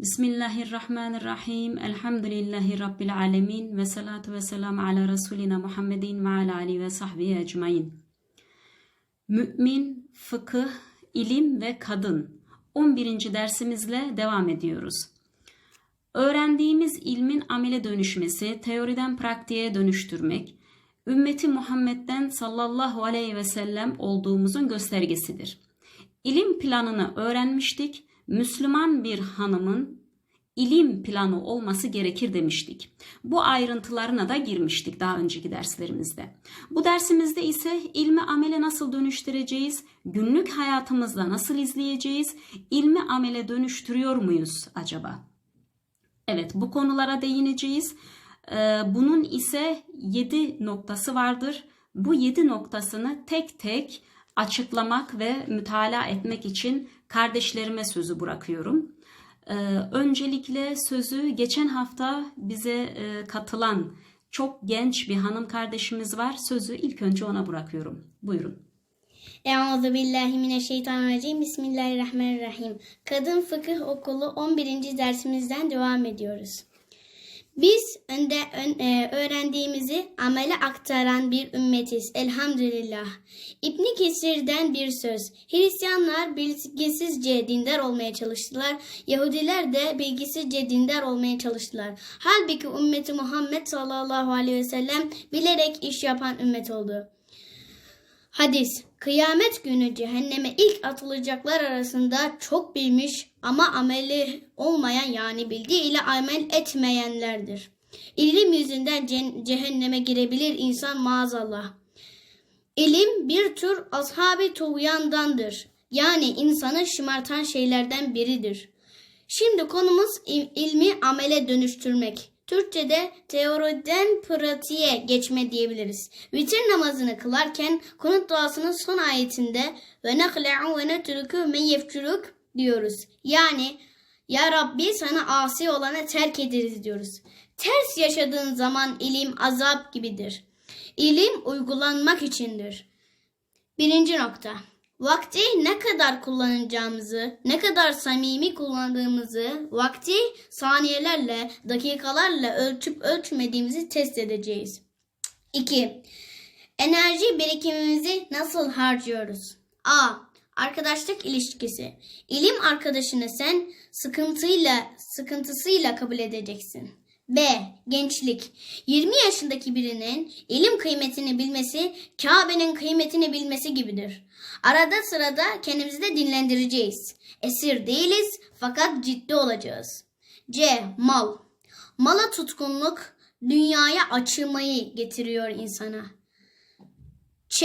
Bismillahirrahmanirrahim. Elhamdülillahi Rabbil alemin. Ve salatu ve selamu ala Resulina Muhammedin ve ala alihi ve sahbihi ecmain. Mümin, fıkıh, ilim ve kadın. 11. dersimizle devam ediyoruz. Öğrendiğimiz ilmin amele dönüşmesi, teoriden pratiğe dönüştürmek, ümmeti Muhammed'den sallallahu aleyhi ve sellem olduğumuzun göstergesidir. İlim planını öğrenmiştik. Müslüman bir hanımın ilim planı olması gerekir demiştik. Bu ayrıntılarına da girmiştik daha önceki derslerimizde. Bu dersimizde ise ilmi amele nasıl dönüştüreceğiz, günlük hayatımızda nasıl izleyeceğiz, ilmi amele dönüştürüyor muyuz acaba? Evet bu konulara değineceğiz. Ee, Bunun ise 7 noktası vardır. Bu 7 noktasını tek tek açıklamak ve mütalaa etmek için kardeşlerime sözü bırakıyorum. Ee, Öncelikle sözü geçen hafta bize e, katılan çok genç bir hanım kardeşimiz var. Sözü ilk önce ona bırakıyorum. Buyurun. Euzu billahi mineşşeytanirracim. Bismillahirrahmanirrahim. Kadın Fıkıh Okulu 11. dersimizden devam ediyoruz. Biz önde ön- e, öğrendiğimizi amele aktaran bir ümmetiz. Elhamdülillah. İbn Kesir'den bir söz. Hristiyanlar bilgisizce dindar olmaya çalıştılar. Yahudiler de bilgisizce dindar olmaya çalıştılar. Halbuki ümmeti Muhammed sallallahu aleyhi ve sellem bilerek iş yapan ümmet oldu. Hadis Kıyamet günü cehenneme ilk atılacaklar arasında çok bilmiş ama ameli olmayan yani bildiği ile amel etmeyenlerdir. İlim yüzünden ce- cehenneme girebilir insan maazallah. İlim bir tür ashab-ı tuğyandandır. Yani insanı şımartan şeylerden biridir. Şimdi konumuz il- ilmi amele dönüştürmek. Türkçe'de teoriden pratiğe geçme diyebiliriz. Vitir namazını kılarken kunut duasının son ayetinde ve nekle'u ve netruku men diyoruz. Yani ya Rabbi sana asi olanı terk ederiz diyoruz. Ters yaşadığın zaman ilim azap gibidir. İlim uygulanmak içindir. Birinci nokta. Vakti ne kadar kullanacağımızı, ne kadar samimi kullandığımızı, vakti saniyelerle, dakikalarla ölçüp ölçmediğimizi test edeceğiz. 2. Enerji birikimimizi nasıl harcıyoruz? A. Arkadaşlık ilişkisi. İlim arkadaşını sen sıkıntıyla, sıkıntısıyla kabul edeceksin. B. Gençlik. 20 yaşındaki birinin ilim kıymetini bilmesi, Kabe'nin kıymetini bilmesi gibidir. Arada sırada kendimizi de dinlendireceğiz. Esir değiliz fakat ciddi olacağız. C. Mal. Mala tutkunluk dünyaya açılmayı getiriyor insana. Ç.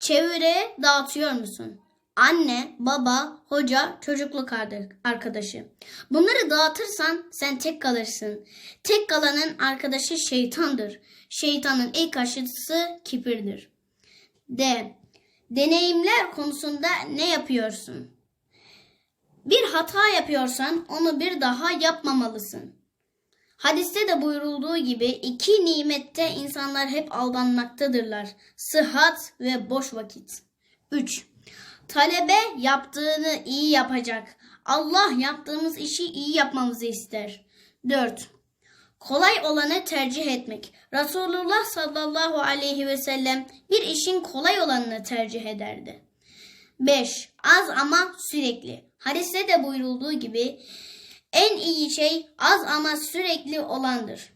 Çevre dağıtıyor musun? Anne, baba, hoca, çocukluk arkadaşı. Bunları dağıtırsan sen tek kalırsın. Tek kalanın arkadaşı şeytandır. Şeytanın ilk aşısı kibirdir. D. Deneyimler konusunda ne yapıyorsun? Bir hata yapıyorsan onu bir daha yapmamalısın. Hadiste de buyurulduğu gibi iki nimette insanlar hep aldanmaktadırlar. Sıhhat ve boş vakit. 3. Talebe yaptığını iyi yapacak. Allah yaptığımız işi iyi yapmamızı ister. 4. Kolay olanı tercih etmek. Resulullah sallallahu aleyhi ve sellem bir işin kolay olanını tercih ederdi. 5. Az ama sürekli. Hadiste de buyurulduğu gibi en iyi şey az ama sürekli olandır.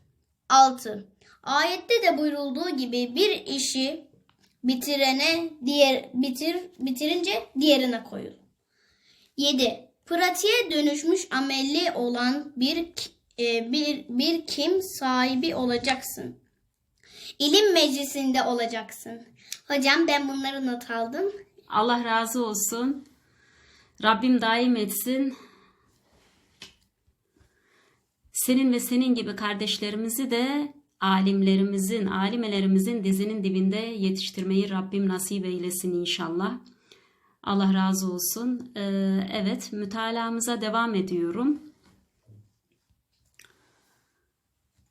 6. Ayette de buyurulduğu gibi bir işi bitirene diğer bitir bitirince diğerine koyul. 7. Pratiğe dönüşmüş amelli olan bir e, bir bir kim sahibi olacaksın. İlim meclisinde olacaksın. Hocam ben bunları not aldım. Allah razı olsun. Rabbim daim etsin. Senin ve senin gibi kardeşlerimizi de alimlerimizin, alimelerimizin dizinin dibinde yetiştirmeyi Rabbim nasip eylesin inşallah. Allah razı olsun. Ee, evet, mütalamıza devam ediyorum.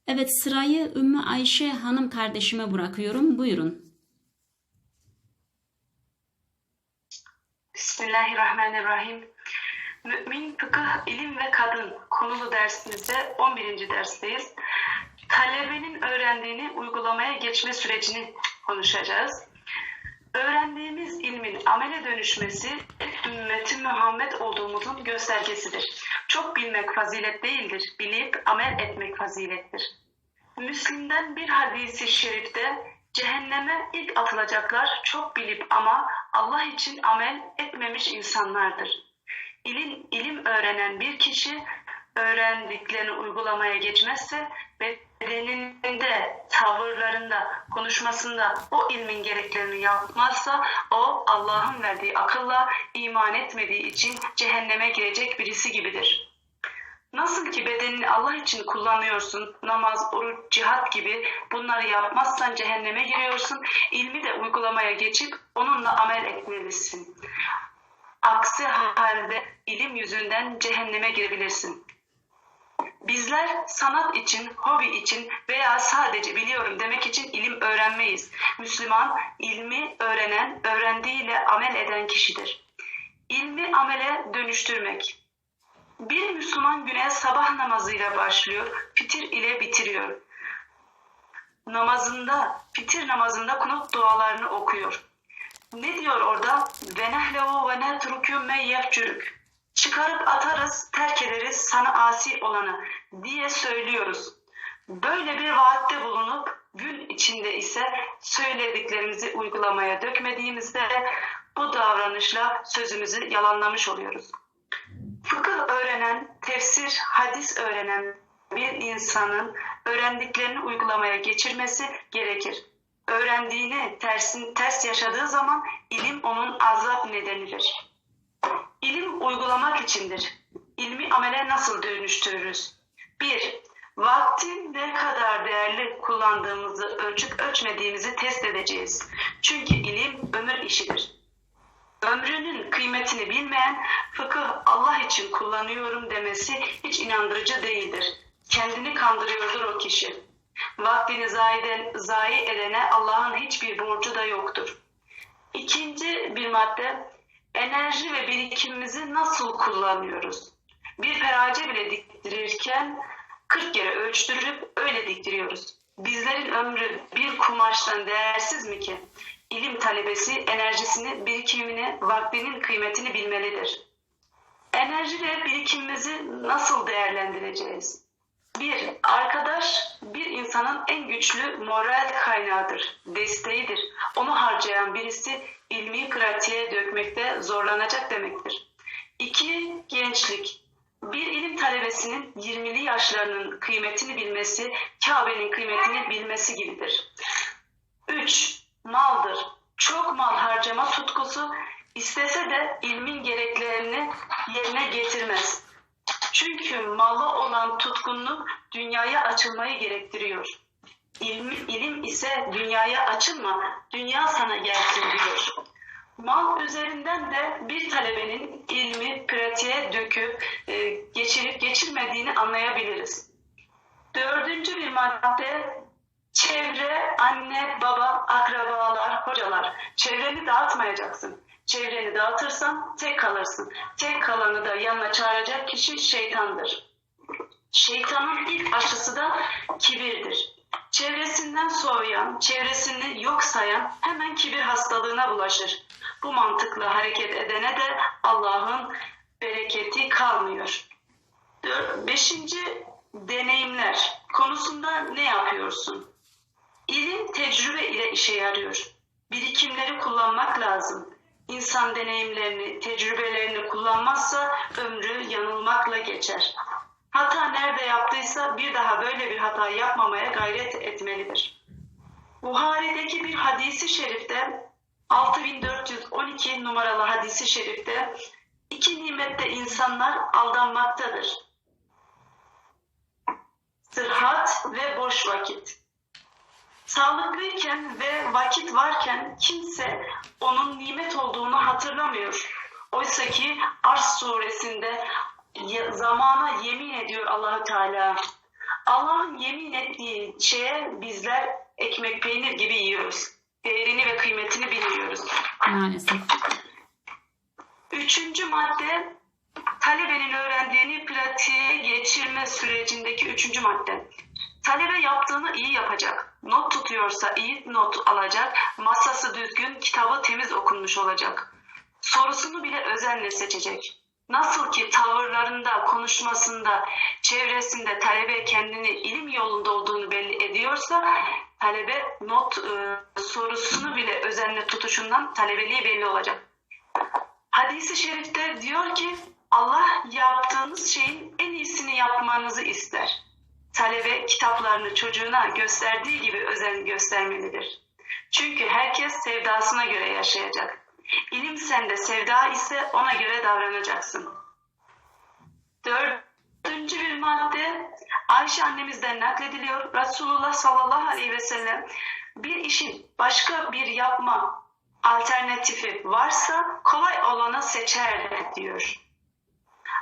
Evet, sırayı Ümmü Ayşe hanım kardeşime bırakıyorum. Buyurun. Bismillahirrahmanirrahim. Mümin Fıkıh, İlim ve Kadın konulu dersimizde 11. dersteyiz. Talebenin öğrendiğini uygulamaya geçme sürecini konuşacağız. Öğrendiğimiz ilmin amele dönüşmesi ümmeti Muhammed olduğumuzun göstergesidir. Çok bilmek fazilet değildir, bilip amel etmek fazilettir. Müslim'den bir hadisi şerifte cehenneme ilk atılacaklar çok bilip ama Allah için amel etmemiş insanlardır. İlim, ilim öğrenen bir kişi öğrendiklerini uygulamaya geçmezse bedeninde, tavırlarında, konuşmasında o ilmin gereklerini yapmazsa o Allah'ın verdiği akılla iman etmediği için cehenneme girecek birisi gibidir. Nasıl ki bedenini Allah için kullanıyorsun, namaz, oruç, cihat gibi bunları yapmazsan cehenneme giriyorsun, ilmi de uygulamaya geçip onunla amel etmelisin. Aksi halde ilim yüzünden cehenneme girebilirsin. Bizler sanat için, hobi için veya sadece biliyorum demek için ilim öğrenmeyiz. Müslüman ilmi öğrenen, öğrendiğiyle amel eden kişidir. İlmi amele dönüştürmek. Bir Müslüman güne sabah namazıyla başlıyor, fitir ile bitiriyor. Namazında, fitir namazında kunut dualarını okuyor. Ne diyor orada? Ve nehlehu ve netrukü men yefcürük. Çıkarıp atarız, terk ederiz sana asi olanı diye söylüyoruz. Böyle bir vaatte bulunup gün içinde ise söylediklerimizi uygulamaya dökmediğimizde bu davranışla sözümüzü yalanlamış oluyoruz. Fıkıh öğrenen, tefsir, hadis öğrenen bir insanın öğrendiklerini uygulamaya geçirmesi gerekir. Öğrendiğini tersin, ters yaşadığı zaman ilim onun azap nedenidir. İlim uygulamak içindir. İlmi amele nasıl dönüştürürüz? 1. Vakti ne kadar değerli kullandığımızı ölçüp ölçmediğimizi test edeceğiz. Çünkü ilim ömür işidir. Ömrünün kıymetini bilmeyen fıkıh Allah için kullanıyorum demesi hiç inandırıcı değildir. Kendini kandırıyordur o kişi. Vaktini zayi, zayi edene Allah'ın hiçbir borcu da yoktur. İkinci bir madde enerji ve birikimimizi nasıl kullanıyoruz? Bir ferace bile diktirirken 40 kere ölçtürüp öyle diktiriyoruz. Bizlerin ömrü bir kumaştan değersiz mi ki? İlim talebesi enerjisini, birikimini, vaktinin kıymetini bilmelidir. Enerji ve birikimimizi nasıl değerlendireceğiz? Bir, arkadaş bir insanın en güçlü moral kaynağıdır, desteğidir. Onu harcayan birisi ilmi pratiğe dökmekte zorlanacak demektir. İki, gençlik. Bir ilim talebesinin 20'li yaşlarının kıymetini bilmesi, Kabe'nin kıymetini bilmesi gibidir. 3. Maldır. Çok mal harcama tutkusu istese de ilmin gereklerini yerine getirmez. Çünkü malla olan tutkunluk dünyaya açılmayı gerektiriyor. İlmi, ilim ise dünyaya açılma, dünya sana gelsin diyor. Mal üzerinden de bir talebenin ilmi pratiğe döküp e, geçirip geçirmediğini anlayabiliriz. Dördüncü bir madde çevre, anne, baba, akrabalar, hocalar. Çevreni dağıtmayacaksın. Çevreni dağıtırsan tek kalırsın. Tek kalanı da yanına çağıracak kişi şeytandır. Şeytanın ilk aşısı da kibirdir. Çevresinden soğuyan, çevresini yok sayan hemen kibir hastalığına bulaşır. Bu mantıkla hareket edene de Allah'ın bereketi kalmıyor. Beşinci deneyimler konusunda ne yapıyorsun? İlim tecrübe ile işe yarıyor. Birikimleri kullanmak lazım. İnsan deneyimlerini, tecrübelerini kullanmazsa ömrü yanılmakla geçer. Hata nerede yaptıysa bir daha böyle bir hata yapmamaya gayret etmelidir. Buhari'deki bir hadisi şerifte 6412 numaralı hadisi şerifte iki nimette insanlar aldanmaktadır. Sıhhat ve boş vakit. Sağlıklıyken ve vakit varken kimse onun nimet olduğunu hatırlamıyor. Oysa ki Arz suresinde zamana yemin ediyor Allahü Teala. Allah'ın yemin ettiği şeye bizler ekmek peynir gibi yiyoruz. Değerini ve kıymetini bilmiyoruz. Maalesef. Üçüncü madde Talebenin öğrendiğini pratiğe geçirme sürecindeki üçüncü madde. Talebe yaptığını iyi yapacak. Not tutuyorsa iyi not alacak. Masası düzgün, kitabı temiz okunmuş olacak. Sorusunu bile özenle seçecek. Nasıl ki tavırlarında, konuşmasında, çevresinde talebe kendini ilim yolunda olduğunu belli ediyorsa, talebe not e, sorusunu bile özenle tutuşundan talebeliği belli olacak. Hadisi şerifte diyor ki Allah yaptığınız şeyin en iyisini yapmanızı ister. Talebe kitaplarını çocuğuna gösterdiği gibi özen göstermelidir. Çünkü herkes sevdasına göre yaşayacak. İlim sende sevda ise ona göre davranacaksın. Dördüncü bir madde Ayşe annemizden naklediliyor. Resulullah sallallahu aleyhi ve sellem bir işin başka bir yapma alternatifi varsa kolay olanı seçer diyor.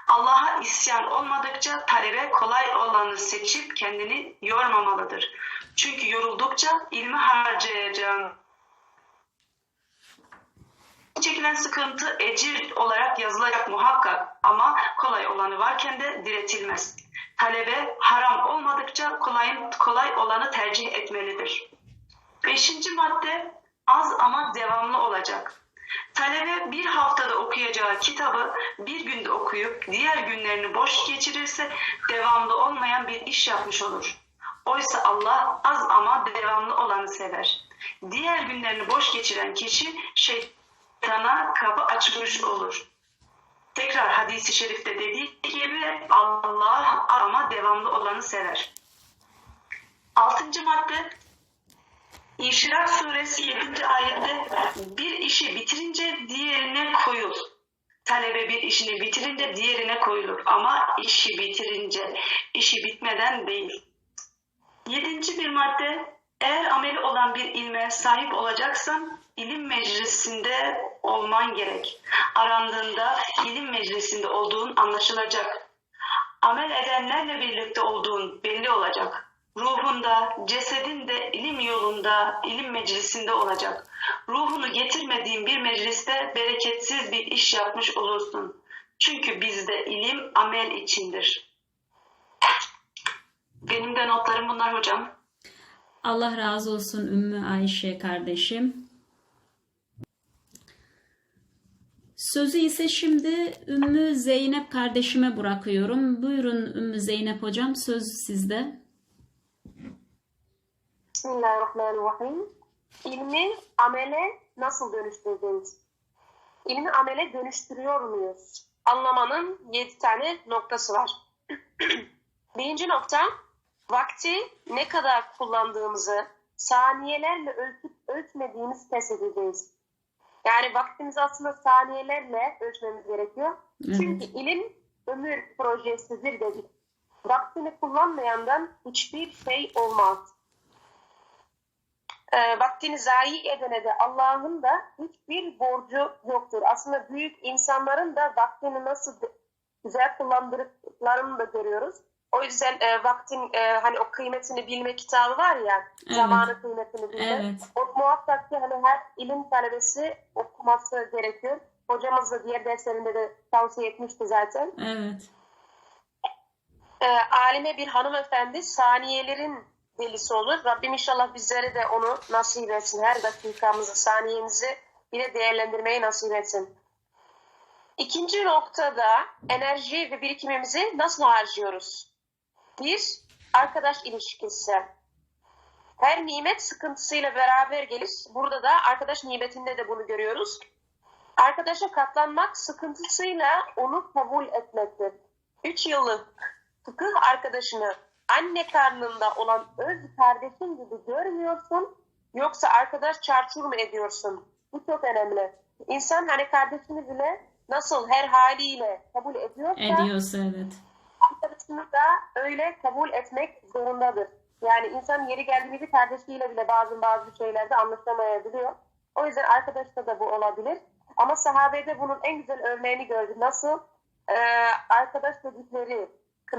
Allah'a isyan olmadıkça talebe kolay olanı seçip kendini yormamalıdır. Çünkü yoruldukça ilmi harcayacağın çekilen sıkıntı ecir olarak yazılacak muhakkak ama kolay olanı varken de diretilmez. Talebe haram olmadıkça kolay, kolay olanı tercih etmelidir. Beşinci madde az ama devamlı olacak. Talebe bir haftada okuyacağı kitabı bir günde okuyup diğer günlerini boş geçirirse devamlı olmayan bir iş yapmış olur. Oysa Allah az ama devamlı olanı sever. Diğer günlerini boş geçiren kişi şeytana kapı açmış olur. Tekrar hadisi şerifte dediği gibi Allah ama devamlı olanı sever. Altıncı madde İşrak suresi 7. ayette bir işi bitirince diğerine koyul. Talebe bir işini bitirince diğerine koyulur ama işi bitirince, işi bitmeden değil. Yedinci bir madde eğer ameli olan bir ilme sahip olacaksan ilim meclisinde olman gerek. Arandığında ilim meclisinde olduğun anlaşılacak. Amel edenlerle birlikte olduğun belli olacak ruhunda, cesedinde ilim yolunda, ilim meclisinde olacak. Ruhunu getirmediğin bir mecliste bereketsiz bir iş yapmış olursun. Çünkü bizde ilim amel içindir. Benim de notlarım bunlar hocam. Allah razı olsun Ümmü Ayşe kardeşim. Sözü ise şimdi Ümmü Zeynep kardeşime bırakıyorum. Buyurun Ümmü Zeynep hocam söz sizde. Bismillahirrahmanirrahim. İlmi amele nasıl dönüştüreceğiz? İlmi amele dönüştürüyor muyuz? Anlamanın yedi tane noktası var. Birinci nokta, vakti ne kadar kullandığımızı saniyelerle ölçüp ölçmediğimiz test edeceğiz. Yani vaktimizi aslında saniyelerle ölçmemiz gerekiyor. Evet. Çünkü ilim ömür projesidir dedik. Vaktini kullanmayandan hiçbir şey olmaz e, vaktini zayi edene de Allah'ın da hiçbir borcu yoktur. Aslında büyük insanların da vaktini nasıl güzel kullandıklarını da görüyoruz. O yüzden e, vaktin e, hani o kıymetini bilme kitabı var ya, Evet. zamanı kıymetini bilme. Evet. O muhakkak ki hani her ilim talebesi okuması gerekiyor. Hocamız da diğer derslerinde de tavsiye etmişti zaten. Evet. e, alime bir hanımefendi saniyelerin delisi olur. Rabbim inşallah bizlere de onu nasip etsin. Her dakikamızı, saniyemizi bile değerlendirmeyi nasip etsin. İkinci noktada enerji ve birikimimizi nasıl harcıyoruz? Bir, arkadaş ilişkisi. Her nimet sıkıntısıyla beraber gelir. Burada da arkadaş nimetinde de bunu görüyoruz. Arkadaşa katlanmak sıkıntısıyla onu kabul etmektir. Üç yıllık fıkıh arkadaşını anne karnında olan öz kardeşin gibi görmüyorsun yoksa arkadaş çarçur mu ediyorsun? Bu çok önemli. İnsan hani kardeşini bile nasıl her haliyle kabul ediyorsa Ediyorsa evet. arkadaşını da öyle kabul etmek zorundadır. Yani insan yeri geldiğinde kardeşiyle bile bazı bazı şeylerde anlaşamayabiliyor. O yüzden arkadaşta da bu olabilir. Ama sahabede bunun en güzel örneğini gördüm. Nasıl e, arkadaş dedikleri,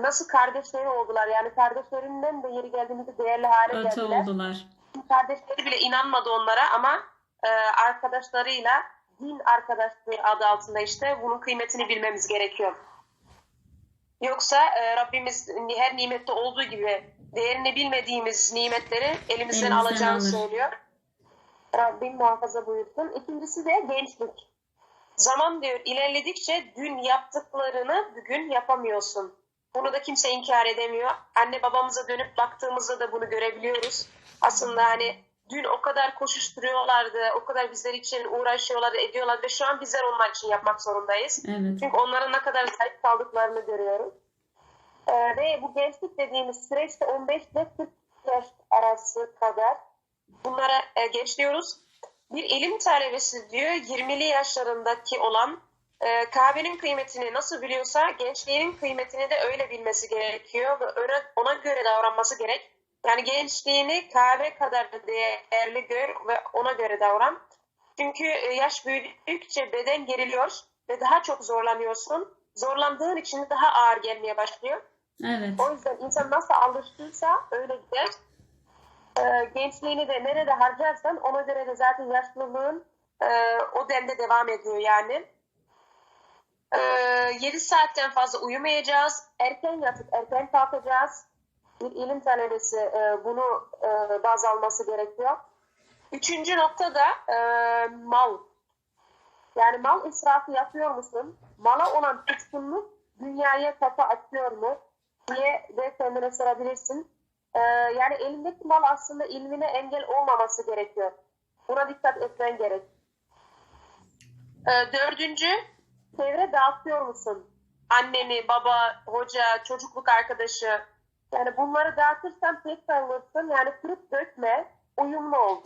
nasıl kardeşleri oldular. Yani kardeşlerinden de yeri geldiğinde değerli hale Öte geldiler. oldular. Kardeşleri bile inanmadı onlara ama e, arkadaşlarıyla din arkadaşlığı adı altında işte bunun kıymetini bilmemiz gerekiyor. Yoksa e, Rabbimiz her nimette olduğu gibi değerini bilmediğimiz nimetleri elimizden, Elimizden alacağını alır. söylüyor. Rabbim muhafaza buyursun. İkincisi de gençlik. Zaman diyor ilerledikçe dün yaptıklarını bugün yapamıyorsun. Bunu da kimse inkar edemiyor. Anne babamıza dönüp baktığımızda da bunu görebiliyoruz. Aslında hani dün o kadar koşuşturuyorlardı, o kadar bizler için uğraşıyorlardı, ediyorlardı ve şu an bizler onlar için yapmak zorundayız. Evet. Çünkü onların ne kadar zayıf kaldıklarını görüyoruz. Ee, ve bu gençlik dediğimiz süreçte 15 ile 40 yaş arası kadar bunlara e, geçiyoruz. Bir ilim talebesi diyor 20'li yaşlarındaki olan e, kahvenin kıymetini nasıl biliyorsa gençliğinin kıymetini de öyle bilmesi gerekiyor ve öyle, ona göre davranması gerek. Yani gençliğini kahve kadar değerli gör ve ona göre davran. Çünkü e, yaş büyüdükçe beden geriliyor ve daha çok zorlanıyorsun. Zorlandığın için daha ağır gelmeye başlıyor. Evet. O yüzden insan nasıl alıştıysa öyle gider. Ee, gençliğini de nerede harcarsan ona göre de zaten yaşlılığın e, o demde devam ediyor yani. Ee, 7 saatten fazla uyumayacağız. Erken yatıp erken kalkacağız. Bir ilim talebesi e, bunu e, baz alması gerekiyor. Üçüncü nokta da e, mal. Yani mal israfı yapıyor musun? Mala olan tutkunluk dünyaya kapı açıyor mu? diye de kendine sorabilirsin. Ee, yani elindeki mal aslında ilmine engel olmaması gerekiyor. Buna dikkat etmen gerek. Ee, dördüncü, çevre dağıtıyor musun? Anneni, baba, hoca, çocukluk arkadaşı. Yani bunları dağıtırsan tek kalırsın. Yani kırıp dökme, uyumlu ol.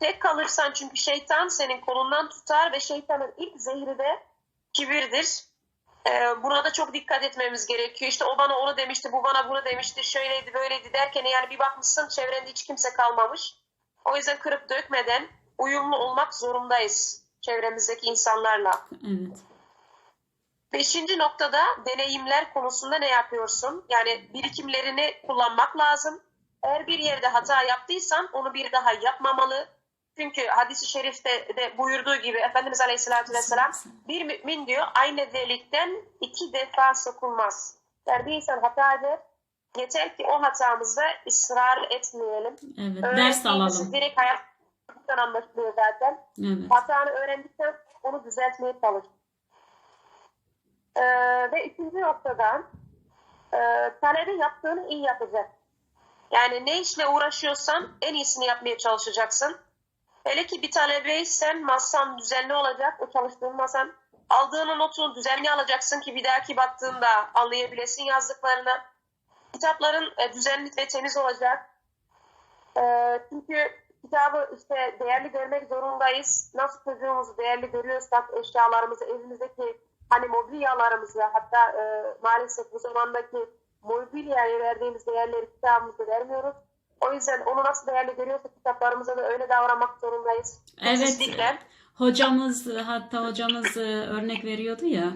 Tek kalırsan çünkü şeytan senin kolundan tutar ve şeytanın ilk zehri de kibirdir. Ee, buna da çok dikkat etmemiz gerekiyor. İşte o bana onu demişti, bu bana bunu demişti, şöyleydi, böyleydi derken yani bir bakmışsın çevrende hiç kimse kalmamış. O yüzden kırıp dökmeden uyumlu olmak zorundayız çevremizdeki insanlarla. Evet. Beşinci noktada deneyimler konusunda ne yapıyorsun? Yani birikimlerini kullanmak lazım. Eğer bir yerde hata yaptıysan onu bir daha yapmamalı. Çünkü hadisi şerifte de buyurduğu gibi Efendimiz Aleyhisselatü Vesselam bir mümin diyor aynı delikten iki defa sokulmaz. Yani bir insan hata eder. Yeter ki o hatamızda ısrar etmeyelim. Evet. Ders alalım. Direkt hayattan anlaşılıyor zaten. Evet. Hatanı öğrendikten onu düzeltmeye çalış. Ee, ve üçüncü noktada e, talebe yaptığını iyi yapacak. Yani ne işle uğraşıyorsan en iyisini yapmaya çalışacaksın. Hele ki bir talebeysen masan düzenli olacak. O çalıştığın masan aldığın notu düzenli alacaksın ki bir dahaki baktığında anlayabilesin yazdıklarını. Kitapların e, düzenli ve temiz olacak. E, çünkü kitabı işte değerli görmek zorundayız. Nasıl çocuğumuzu değerli görüyorsak eşyalarımızı, evimizdeki hani mobilyalarımızı hatta e, maalesef bu zamandaki mobilyaya verdiğimiz değerleri kitabımıza vermiyoruz. O yüzden onu nasıl değerli görüyorsak kitaplarımıza da öyle davranmak zorundayız. Evet. Kesinlikle. Hocamız hatta hocamız e, örnek veriyordu ya.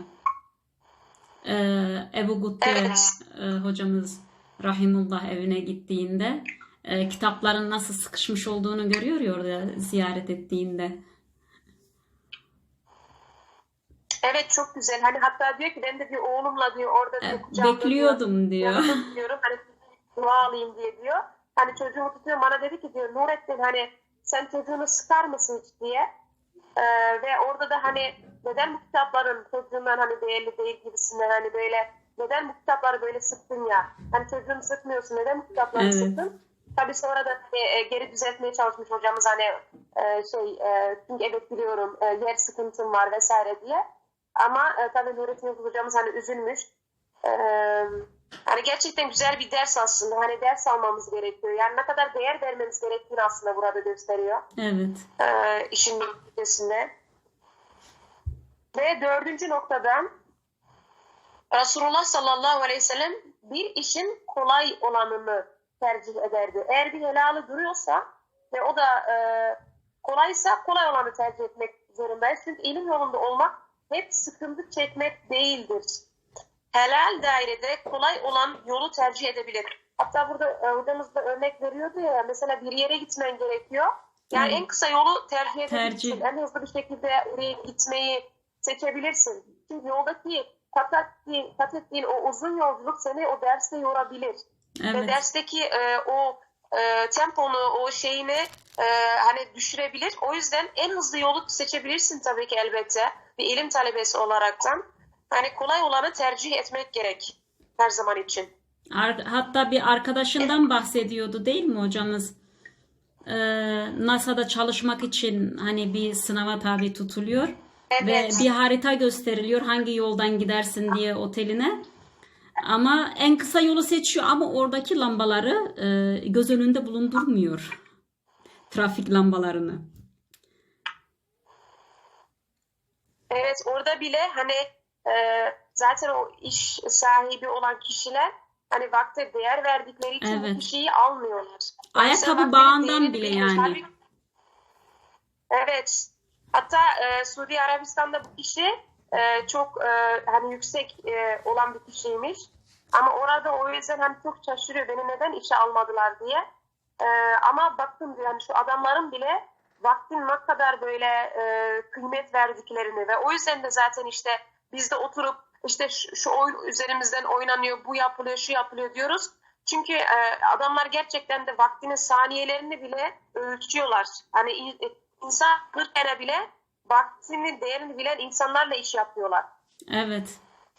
e, Ebu Gutte Evet. e, hocamız Rahimullah evine gittiğinde e, kitapların nasıl sıkışmış olduğunu görüyor ya orada ziyaret ettiğinde. Evet çok güzel. Hani hatta diyor ki ben de bir oğlumla diyor orada diyor, E, kucağımda bekliyordum diyor. diyorum hani dua alayım diye diyor. Hani çocuğumu tutuyor bana dedi ki diyor Nurettin hani sen çocuğunu sıkar mısın hiç diye. Ee, ve orada da hani neden bu kitapların çocuğundan hani değerli değil gibisinden hani böyle neden bu kitapları böyle sıktın ya? Hani çocuğunu sıkmıyorsun neden bu kitapları Evet. sıktın? Tabii sonra da hani, e, geri düzeltmeye çalışmış hocamız hani e, şey e, çünkü evet biliyorum e, yer sıkıntım var vesaire diye. Ama e, tabii Nurettin hocamız hani üzülmüş. E, hani gerçekten güzel bir ders aslında. Hani ders almamız gerekiyor. Yani ne kadar değer vermemiz gerektiğini aslında burada gösteriyor. Evet. E, işin neticesinde. Ve dördüncü noktada Resulullah sallallahu aleyhi ve sellem bir işin kolay olanını tercih ederdi. Eğer bir helalı duruyorsa ve o da e, kolaysa kolay olanı tercih etmek zorundayız. Çünkü ilim yolunda olmak hep sıkıntı çekmek değildir. Helal dairede kolay olan yolu tercih edebilir. Hatta burada e, hocamız da örnek veriyordu ya mesela bir yere gitmen gerekiyor. Yani Evet. en kısa yolu tercih edebilirsin. En hızlı bir şekilde oraya gitmeyi seçebilirsin. Çünkü yoldaki kat ettiğin, kat ettiğin o uzun yolculuk seni o derste yorabilir. Ve Evet. dersteki e, o e, temponu, o şeyini e, hani düşürebilir. O yüzden en hızlı yolu seçebilirsin tabii ki elbette. Bir ilim talebesi olaraktan. Hani kolay olanı tercih etmek gerek her zaman için. Hatta bir arkadaşından bahsediyordu değil mi hocamız? Ee, NASA'da çalışmak için hani bir sınava tabi tutuluyor ve Evet. bir harita gösteriliyor hangi yoldan gidersin diye oteline. Ama en kısa yolu seçiyor ama oradaki lambaları e, göz önünde bulundurmuyor. Trafik lambalarını. Evet orada bile hani e, zaten o iş sahibi olan kişiler hani vakte değer verdikleri için bu Evet. kişiyi almıyorlar. Ayakkabı bağından bile yani. bilmiyor. Evet. Hatta e, Suudi Arabistan'da bu kişi e, çok e, hani yüksek e, olan bir kişiymiş. Ama orada o yüzden hani çok şaşırıyor beni neden işe almadılar diye. E, ama baktım yani şu adamların bile vaktin ne kadar böyle e, kıymet verdiklerini ve o yüzden de zaten işte biz de oturup işte şu, şu oyun üzerimizden oynanıyor, bu yapılıyor, şu yapılıyor diyoruz. Çünkü e, adamlar gerçekten de vaktinin saniyelerini bile ölçüyorlar. Hani in- insan bir kere bile vaktinin değerini bilen insanlarla iş yapıyorlar. Evet.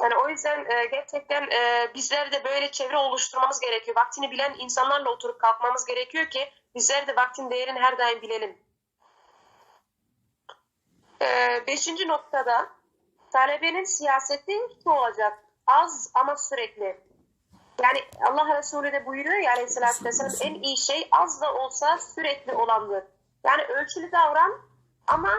Yani o yüzden e, gerçekten e, bizler de böyle çevre oluşturmamız gerekiyor. Vaktini bilen insanlarla oturup kalkmamız gerekiyor ki bizler de vaktin değerini her daim bilelim. E, beşinci noktada talebenin siyaseti şu olacak. Az ama sürekli. Yani Allah Resulü de buyuruyor ya aleyhissalatü vesselam en iyi şey az da olsa sürekli olandır. Yani ölçülü davran ama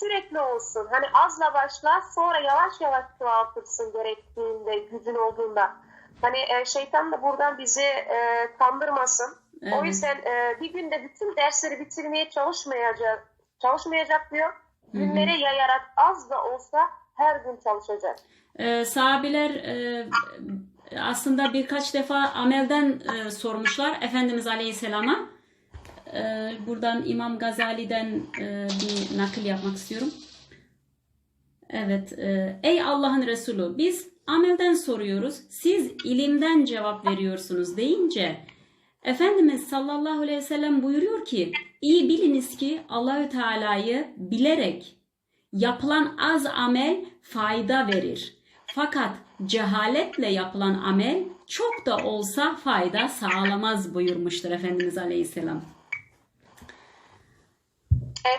sürekli olsun. Hani azla başla sonra yavaş yavaş çoğaltırsın gerektiğinde, gücün olduğunda. Hani e, şeytan da buradan bizi e, kandırmasın. O Evet. yüzden e, bir günde bütün dersleri bitirmeye çalışmayacak, çalışmayacak diyor. Günlere yayarak az da olsa her gün çalışacak. Ee, sahabiler e, aslında birkaç defa amelden e, sormuşlar Efendimiz Aleyhisselam'a. Ee, buradan İmam Gazali'den e, bir nakil yapmak istiyorum. Evet, e, ey Allah'ın Resulü biz amelden soruyoruz, siz ilimden cevap veriyorsunuz deyince Efendimiz sallallahu aleyhi ve sellem buyuruyor ki iyi biliniz ki Allahü Teala'yı bilerek yapılan az amel fayda verir. Fakat cehaletle yapılan amel çok da olsa fayda sağlamaz buyurmuştur Efendimiz Aleyhisselam.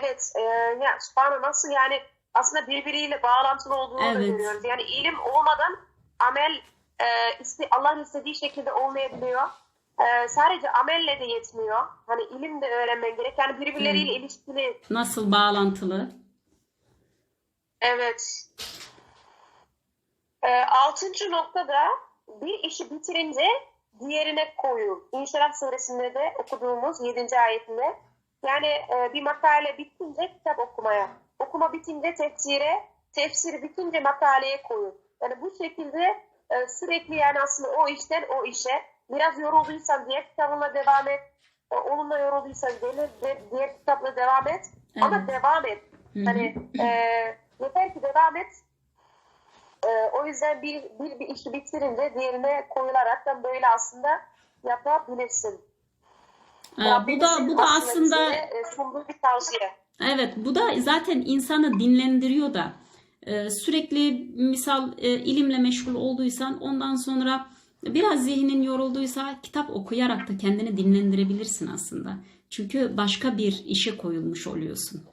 Evet, e, ya subhanallah nasıl yani aslında birbiriyle bağlantılı olduğunu da Evet. görüyoruz. Yani ilim olmadan amel e, Allah'ın istediği şekilde olmayabiliyor. E, sadece amelle de yetmiyor. Hani ilim de öğrenmen gerek. Yani birbirleriyle ilişkili. Nasıl bağlantılı? Evet. E, altıncı noktada bir işi bitirince diğerine koyun. İnşirah suresinde de okuduğumuz 7. ayetinde. Yani e, bir makale bitince kitap okumaya, okuma bitince tefsire, tefsir bitince makaleye koyun. Yani bu şekilde e, sürekli yani aslında o işten o işe biraz yorulduysan diğer kitabına devam et. E, onunla yorulduysan diğer, diğer kitapla devam et. Ama Evet. devam et. Hani e, yeter ki devam et. E, o yüzden bir, bir, bir işi bitirince diğerine koyularak da böyle aslında yapabilirsin. Ee, bu da bu da aslında bize, e, sunduğu bir tavsiye. Evet, bu da zaten insanı dinlendiriyor da. Ee, sürekli misal e, ilimle meşgul olduysan ondan sonra biraz zihnin yorulduysa kitap okuyarak da kendini dinlendirebilirsin aslında. Çünkü başka bir işe koyulmuş oluyorsun.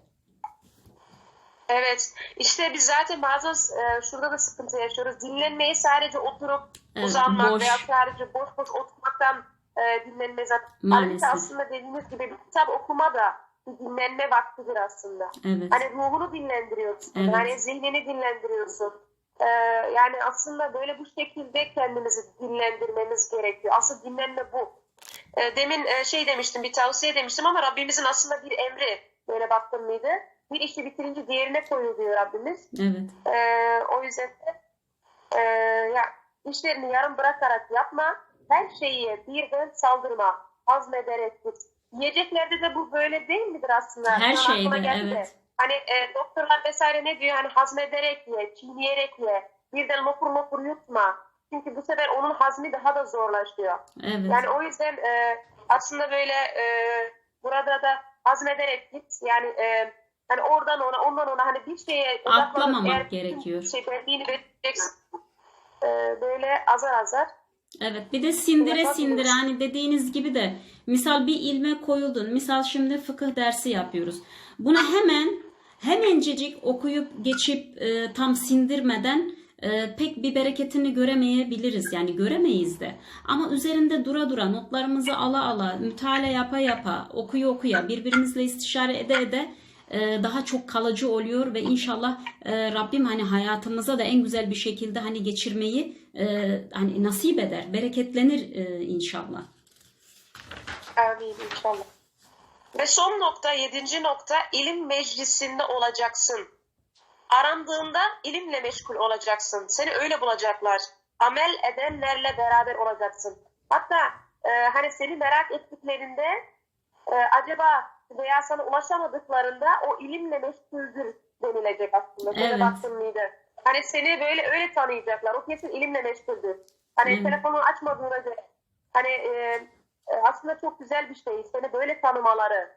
Evet. İşte biz zaten bazen e, şurada da sıkıntı yaşıyoruz. Dinlenmeyi sadece oturup Evet, uzanmak boş. veya sadece boş boş oturmaktan e, dinlenme zaten. Maalesef. Aslında dediğiniz gibi bir kitap okuma da bir dinlenme vaktidir aslında. Evet. Hani ruhunu dinlendiriyorsun. Evet. Hani zihnini dinlendiriyorsun. Ee, yani aslında böyle bu şekilde kendimizi dinlendirmemiz gerekiyor. Asıl dinlenme bu. Ee, demin e, şey demiştim, bir tavsiye demiştim ama Rabbimizin aslında bir emri böyle baktım mıydı? Bir işi bitirince diğerine koyuyor diyor Rabbimiz. Evet. Ee, o yüzden de e, ya, işlerini yarım bırakarak yapma. Her şeyi birden saldırma. Hazmederek git. Yiyeceklerde de bu böyle değil midir aslında? Her aklıma şeyde, de. Hani e, doktorlar vesaire ne diyor? Hani hazmederek ye, çiğneyerek ye. birden lopur lopur yutma. Çünkü bu sefer onun hazmi daha da zorlaşıyor. Evet. Yani o yüzden e, aslında böyle e, burada da hazmederek git. Yani e, hani oradan ona, ondan ona hani bir şeye Atlamamak gerekiyor. Şey verdiğini vereceksin. E, böyle azar azar. Evet bir de sindire sindire hani dediğiniz gibi de misal bir ilme koyuldun. Misal şimdi fıkıh dersi yapıyoruz. Bunu hemen hemencecik okuyup geçip e, tam sindirmeden e, pek bir bereketini göremeyebiliriz. Yani göremeyiz de. Ama üzerinde dura dura notlarımızı ala ala mütale yapa yapa okuya okuya birbirimizle istişare ede ede e, daha çok kalıcı oluyor ve inşallah e, Rabbim hani hayatımıza da en güzel bir şekilde hani geçirmeyi e, hani nasip eder, bereketlenir e, inşallah. Amin inşallah. Ve son nokta, yedinci nokta ilim meclisinde olacaksın. Arandığında ilimle meşgul olacaksın. Seni öyle bulacaklar. Amel edenlerle beraber olacaksın. Hatta e, hani seni merak ettiklerinde e, acaba veya sana ulaşamadıklarında o ilimle meşguldür denilecek aslında. Şöyle Evet. baktın mıydı? Hani seni böyle öyle tanıyacaklar. O kesin ilimle meşguldür. Hani Evet. telefonu açmadığına göre hani e, aslında çok güzel bir şey. Seni böyle tanımaları,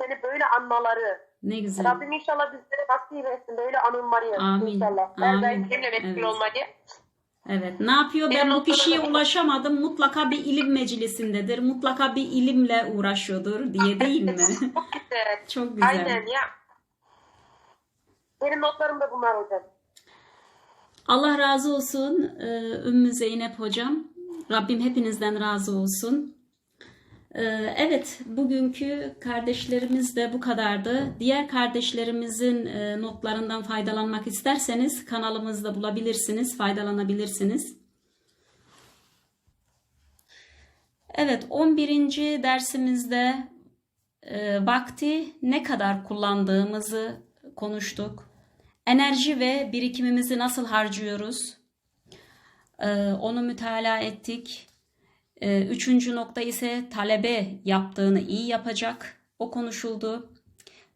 seni böyle anmaları. Ne güzel. Rabbim inşallah bizlere nasip etsin böyle anılmayı Amin. inşallah. Amin. ilimle meşgul Evet. olmayı. Evet. Ne yapıyor? Ben notlarım kişiye ulaşamadım. Mutlaka bir ilim meclisindedir. Mutlaka bir ilimle uğraşıyordur diye değil mi? Çok güzel. Çok güzel. Aynen ya. Benim notlarım da bunlar hocam. Allah razı olsun e, Ümmü Zeynep hocam. Rabbim hepinizden razı olsun. E, Evet, bugünkü kardeşlerimiz de bu kadardı. Diğer kardeşlerimizin e, notlarından faydalanmak isterseniz kanalımızda bulabilirsiniz, faydalanabilirsiniz. Evet, 11. dersimizde e, vakti ne kadar kullandığımızı konuştuk. Enerji ve birikimimizi nasıl harcıyoruz? Ee, onu mütalaa ettik. Ee, üçüncü nokta ise talebe yaptığını iyi yapacak. O konuşuldu.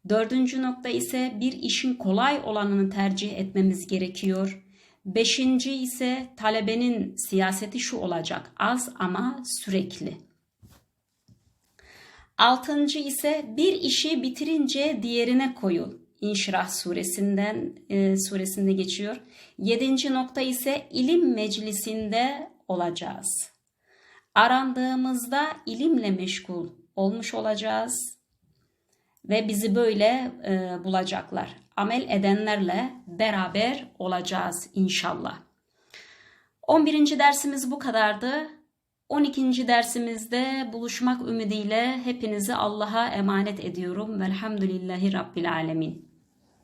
Dördüncü nokta ise bir işin kolay olanını tercih etmemiz gerekiyor. Beşinci ise talebenin siyaseti şu olacak. Az ama sürekli. Altıncı ise bir işi bitirince diğerine koyul. İnşirah suresinden e, suresinde geçiyor. Yedinci nokta ise ilim meclisinde olacağız. Arandığımızda ilimle meşgul olmuş olacağız ve bizi böyle e, bulacaklar. Amel edenlerle beraber olacağız inşallah. 11. dersimiz bu kadardı. 12. dersimizde buluşmak ümidiyle hepinizi Allah'a emanet ediyorum. Velhamdülillahi Rabbil Alemin.